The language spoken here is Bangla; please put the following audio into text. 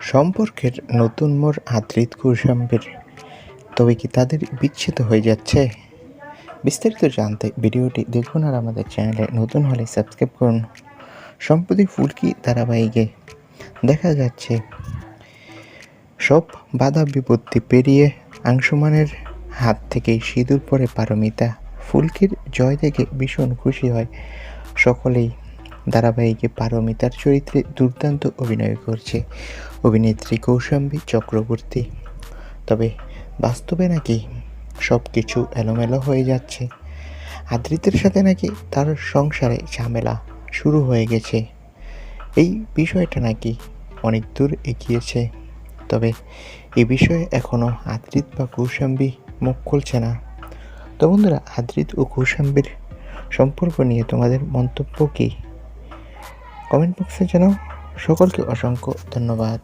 সম্পর্কের নতুন মোড় আদ্রিত কৌশাম্বের তবে কি তাদের বিচ্ছেদ হয়ে যাচ্ছে? বিস্তারিত জানতে ভিডিওটি দেখুন আর আমাদের চ্যানেলে নতুন হলে সাবস্ক্রাইব করুন। সম্প্রতি ফুলকি ধারাবাহিকে দেখা যাচ্ছে, সব বাধা বিপত্তি পেরিয়ে আংশুমানের হাত থেকে সিঁদুর পরে পারমিতা। ফুলকির জয় দেখে ভীষণ খুশি হয় সকলেই। ধারাবাহিকে পারমিতার চরিত্রে দুর্দান্ত অভিনয় করছে। অভিনেত্রী কৌশাম্বী চক্রবর্তী। তবে বাস্তবে নাকি সব কিছু এলোমেলো হয়ে যাচ্ছে। আদৃতের সাথে নাকি তার সংসারে ঝামেলা শুরু হয়ে গেছে। এই বিষয়টা নাকি অনেক দূর এগিয়েছে। তবে এ বিষয়ে এখনও আদ্রিত বা কৌশাম্বী মুখ খুলছে না। তো বন্ধুরা, আদ্রিত ও কৌশাম্বীর সম্পর্ক নিয়ে তোমাদের মন্তব্য কী? কমেন্ট বক্সে জানাও সকলকে অসংখ্য ধন্যবাদ।